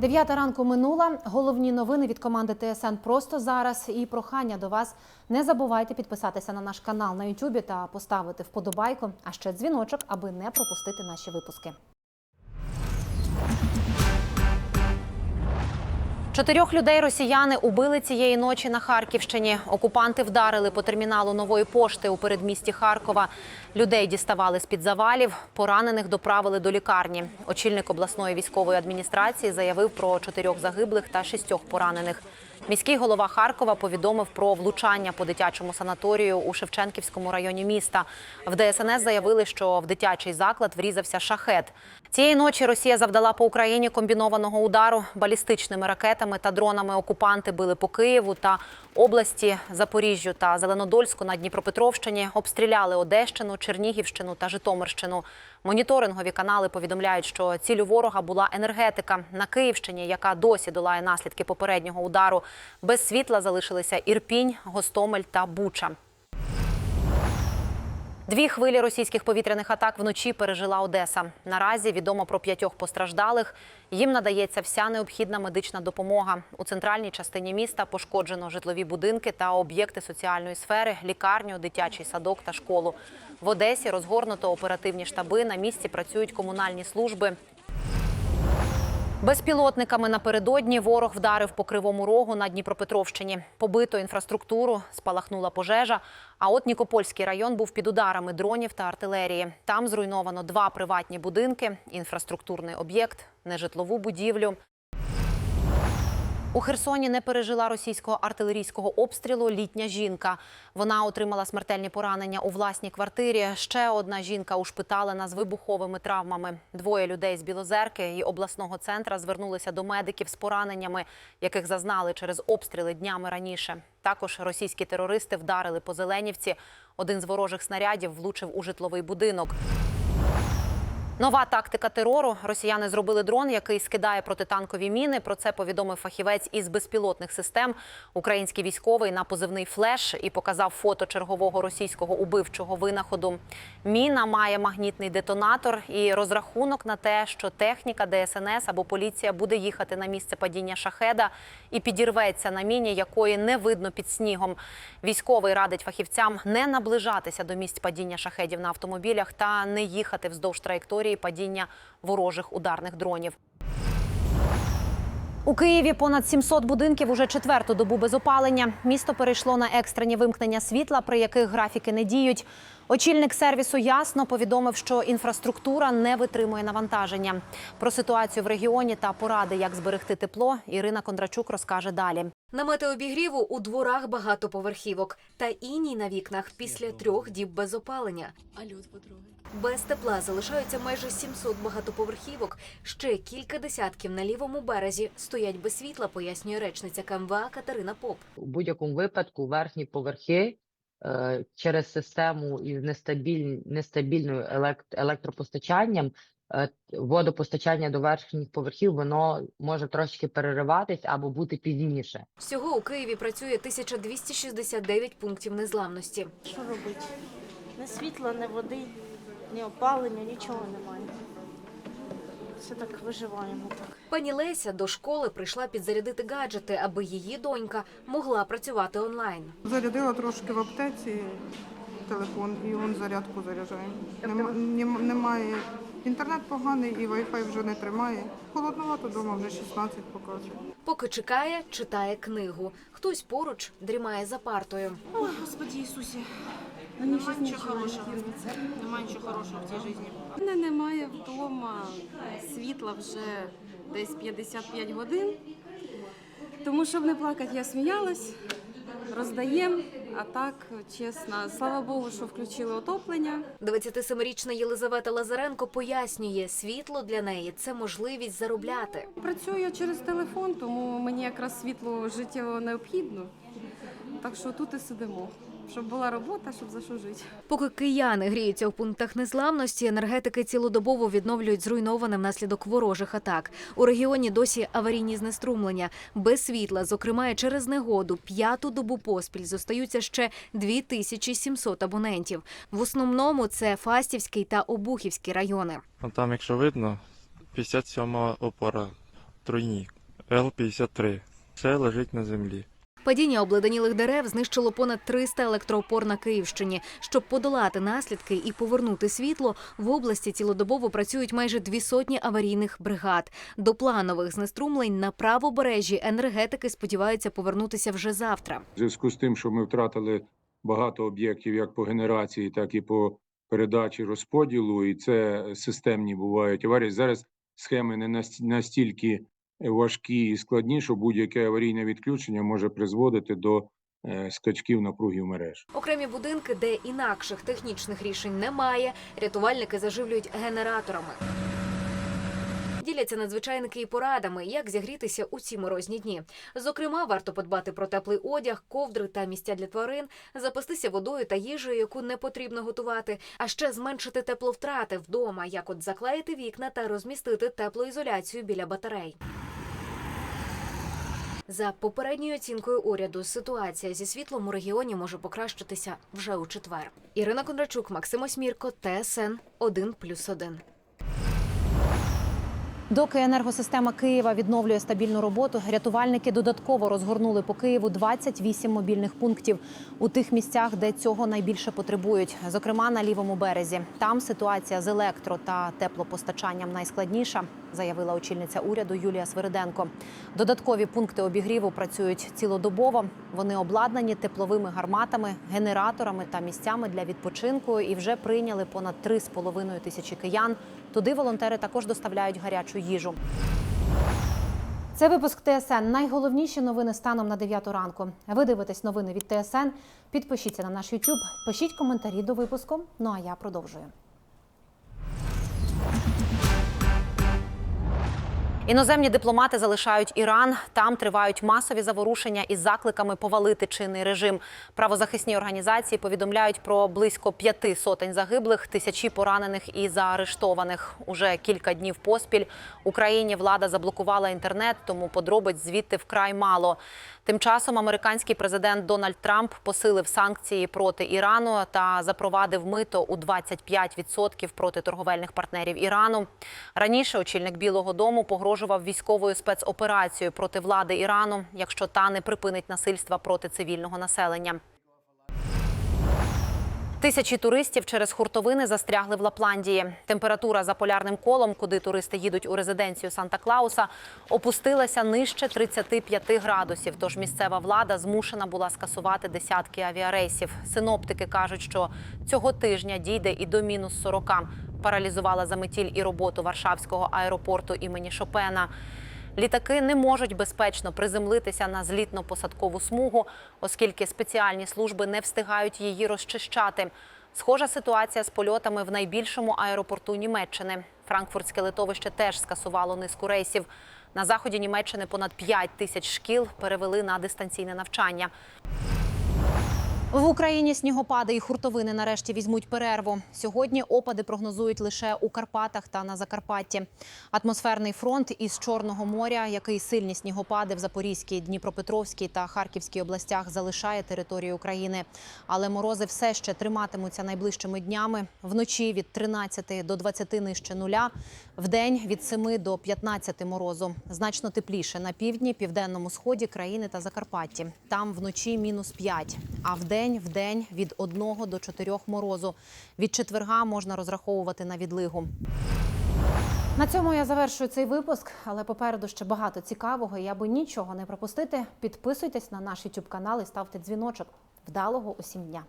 Дев'ята ранку минула. Головні новини від команди ТСН просто зараз. І прохання до вас не забувайте підписатися на наш канал на Ютубі та поставити вподобайку, а ще дзвіночок, аби не пропустити наші випуски. Чотирьох людей росіяни убили цієї ночі на Харківщині. Окупанти вдарили по терміналу нової пошти у передмісті Харкова. Людей діставали з під завалів, поранених доправили до лікарні. Очільник обласної військової адміністрації заявив про чотирьох загиблих та шістьох поранених. Міський голова Харкова повідомив про влучання по дитячому санаторію у Шевченківському районі міста. В ДСНС заявили, що в дитячий заклад врізався шахет. Цієї ночі Росія завдала по Україні комбінованого удару балістичними ракетами та дронами. Окупанти били по Києву та області Запоріжжю та Зеленодольську на Дніпропетровщині. Обстріляли Одещину, Чернігівщину та Житомирщину. Моніторингові канали повідомляють, що цілю ворога була енергетика на Київщині, яка досі долає наслідки попереднього удару. Без світла залишилися Ірпінь, Гостомель та Буча. Дві хвилі російських повітряних атак вночі пережила Одеса. Наразі відомо про п'ятьох постраждалих. Їм надається вся необхідна медична допомога. У центральній частині міста пошкоджено житлові будинки та об'єкти соціальної сфери, лікарню, дитячий садок та школу. В Одесі розгорнуто оперативні штаби. На місці працюють комунальні служби. Безпілотниками напередодні ворог вдарив по кривому рогу на Дніпропетровщині. Побито інфраструктуру, спалахнула пожежа. А от Нікопольський район був під ударами дронів та артилерії. Там зруйновано два приватні будинки, інфраструктурний об'єкт, нежитлову будівлю. У Херсоні не пережила російського артилерійського обстрілу літня жінка. Вона отримала смертельні поранення у власній квартирі. Ще одна жінка ушпиталена з вибуховими травмами. Двоє людей з Білозерки і обласного центра звернулися до медиків з пораненнями, яких зазнали через обстріли днями раніше. Також російські терористи вдарили по Зеленівці. Один з ворожих снарядів влучив у житловий будинок. Нова тактика терору. Росіяни зробили дрон, який скидає протитанкові міни. Про це повідомив фахівець із безпілотних систем. Український військовий на позивний флеш і показав фото чергового російського убивчого винаходу. Міна має магнітний детонатор і розрахунок на те, що техніка ДСНС або поліція буде їхати на місце падіння шахеда і підірветься на міні, якої не видно під снігом. Військовий радить фахівцям не наближатися до місць падіння шахедів на автомобілях та не їхати вздовж траєкторії падіння ворожих ударних дронів. У Києві понад 700 будинків уже четверту добу без опалення. Місто перейшло на екстрені вимкнення світла, при яких графіки не діють. Очільник сервісу ясно повідомив, що інфраструктура не витримує навантаження. Про ситуацію в регіоні та поради, як зберегти тепло, Ірина Кондрачук розкаже далі. Намети обігріву у дворах багатоповерхівок та іній на вікнах після трьох діб без опалення. А лід по-друге. Без тепла залишаються майже 700 багатоповерхівок. Ще кілька десятків на лівому березі стоять без світла, пояснює речниця КМВА Катерина Поп. у будь-якому випадку верхні поверхи через систему із нестабіль... нестабільною елект... електропостачанням, е, водопостачання до верхніх поверхів, воно може трошки перериватись або бути пізніше. Всього у Києві працює 1269 пунктів незламності. Що робити? Ні світла, ні води, ні опалення, нічого немає. Все так виживаємо так. Пані Леся до школи прийшла підзарядити гаджети, аби її донька могла працювати онлайн. Зарядила трошки в аптеці телефон і он зарядку заряджаємо. Нема- Немає. Інтернет поганий і Wi-Fi вже не тримає. Холодновато вдома вже 16 показує. Поки чекає, читає книгу. Хтось поруч дрімає за партою. Ой, Господи Ісусі, нема нічого хорошого. Нема нічого хорошого в цій житті. У мене немає вдома світла вже десь 55 годин. Тому, щоб не плакати, я сміялась, роздаємо. А так, чесно, слава Богу, що включили отоплення. 27-річна Єлизавета Лазаренко пояснює, світло для неї це можливість заробляти. Працюю я через телефон, тому мені якраз світло життєво необхідно. Так що тут і сидимо, щоб була робота, щоб за що жити. Поки кияни гріються у пунктах незламності, енергетики цілодобово відновлюють зруйноване внаслідок ворожих атак. У регіоні досі аварійні знеструмлення. Без світла, зокрема і через негоду, п'яту добу поспіль зостаються ще 2700 абонентів. В основному це Фастівський та Обухівський райони. Ну, там, якщо видно, 57 опора тройнік Л-53. Все лежить на землі. Падіння обледенілих дерев знищило понад 300 електроопор на Київщині. Щоб подолати наслідки і повернути світло, в області цілодобово працюють майже дві сотні аварійних бригад. До планових знеструмлень на правобережжі енергетики сподіваються повернутися вже завтра. В зв'язку з тим, що ми втратили багато об'єктів як по генерації, так і по передачі розподілу, і це системні бувають аварії. Зараз схеми не наст- настільки важкі і складні, що будь-яке аварійне відключення може призводити до е, скачків напругів мереж. Окремі будинки, де інакших технічних рішень немає, рятувальники заживлюють генераторами. Діляться надзвичайники і порадами, як зігрітися у ці морозні дні. Зокрема, варто подбати про теплий одяг, ковдри та місця для тварин, запастися водою та їжею, яку не потрібно готувати, а ще зменшити тепловтрати вдома, як от заклеїти вікна та розмістити теплоізоляцію біля батарей. За попередньою оцінкою уряду, ситуація зі світлом у регіоні може покращитися вже у четвер. Ірина Кондрачук, Максим Осмірко, ТСН 1+,1. Доки енергосистема Києва відновлює стабільну роботу, рятувальники додатково розгорнули по Києву 28 мобільних пунктів у тих місцях, де цього найбільше потребують. Зокрема, на лівому березі. Там ситуація з електро та теплопостачанням найскладніша, заявила очільниця уряду Юлія Свириденко. Додаткові пункти обігріву працюють цілодобово. Вони обладнані тепловими гарматами, генераторами та місцями для відпочинку і вже прийняли понад 3,5 тисячі киян. Туди волонтери також доставляють гарячу їжу. Це випуск ТСН. Найголовніші новини станом на 9 ранку. Ви дивитесь новини від ТСН. Підпишіться на наш YouTube, пишіть коментарі до випуску. Ну а я продовжую. Іноземні дипломати залишають Іран. Там тривають масові заворушення із закликами повалити чинний режим. Правозахисні організації повідомляють про близько п'яти сотень загиблих, тисячі поранених і заарештованих. Уже кілька днів поспіль Україні влада заблокувала інтернет, тому подробиць звідти вкрай мало. Тим часом американський президент Дональд Трамп посилив санкції проти Ірану та запровадив мито у 25% проти торговельних партнерів Ірану. Раніше очільник Білого Дому погрожував військовою спецоперацією проти влади Ірану, якщо та не припинить насильства проти цивільного населення. Тисячі туристів через хуртовини застрягли в Лапландії. Температура за полярним колом, куди туристи їдуть у резиденцію Санта-Клауса, опустилася нижче 35 градусів. Тож місцева влада змушена була скасувати десятки авіарейсів. Синоптики кажуть, що цього тижня дійде і до мінус 40. Паралізувала заметіль і роботу Варшавського аеропорту імені Шопена. Літаки не можуть безпечно приземлитися на злітно-посадкову смугу, оскільки спеціальні служби не встигають її розчищати. Схожа ситуація з польотами в найбільшому аеропорту Німеччини. Франкфуртське литовище теж скасувало низку рейсів. На заході Німеччини понад 5 тисяч шкіл перевели на дистанційне навчання. В Україні снігопади і хуртовини нарешті візьмуть перерву. Сьогодні опади прогнозують лише у Карпатах та на Закарпатті. Атмосферний фронт із Чорного моря, який сильні снігопади в Запорізькій, Дніпропетровській та Харківській областях залишає територію України. Але морози все ще триматимуться найближчими днями. Вночі від 13 до 20 нижче нуля, вдень від 7 до 15 морозу. Значно тепліше на півдні, південному сході країни та Закарпатті. Там вночі мінус 5, а вдень в день від 1 до 4 морозу. Від четверга можна розраховувати на відлигу. На цьому я завершую цей випуск, але попереду ще багато цікавого. І аби нічого не пропустити, підписуйтесь на наш YouTube канал і ставте дзвіночок. Вдалого усім дня!